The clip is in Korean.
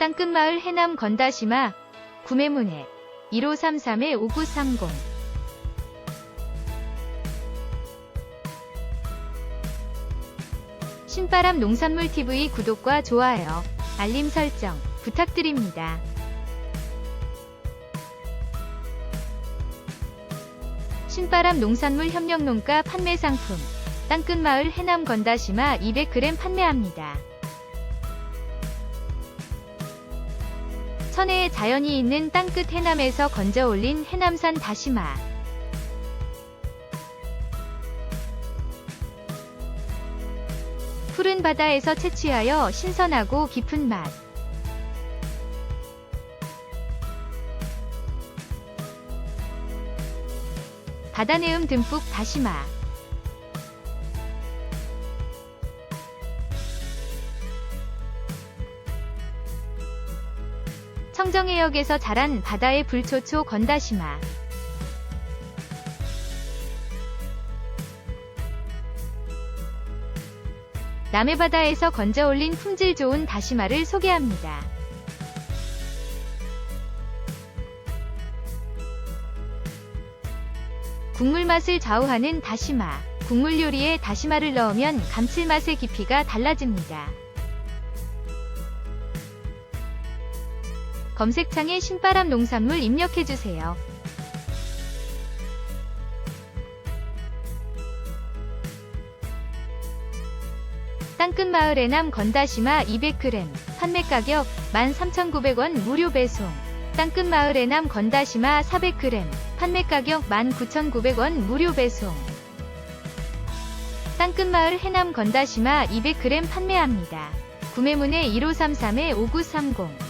땅끝마을 해남 건다시마 구매문의 1533-5930 신바람 농산물 TV 구독과 좋아요, 알림 설정 부탁드립니다. 신바람 농산물 협력농가 판매 상품 땅끝마을 해남 건다시마 200g 판매합니다. 천혜의 자연이 있는 땅끝 해남에서 건져 올린 해남산 다시마. 푸른 바다에서 채취하여 신선하고 깊은 맛. 바다 내음 듬뿍 다시마. 청정해역에서 자란 바다의 불초초 건다시마. 남해 바다에서 건져 올린 품질 좋은 다시마를 소개합니다. 국물 맛을 좌우하는 다시마. 국물 요리에 다시마를 넣으면 감칠맛의 깊이가 달라집니다. 검색창에 신바람 농산물 입력해주세요. 땅끝 마을 해남 건다시마 200g 판매 가격 13,900원 무료 배송 땅끝 마을 해남 건다시마 400g 판매 가격 19,900원 무료 배송 땅끝 마을 해남 건다시마 200g 판매합니다. 구매문의 1533-5930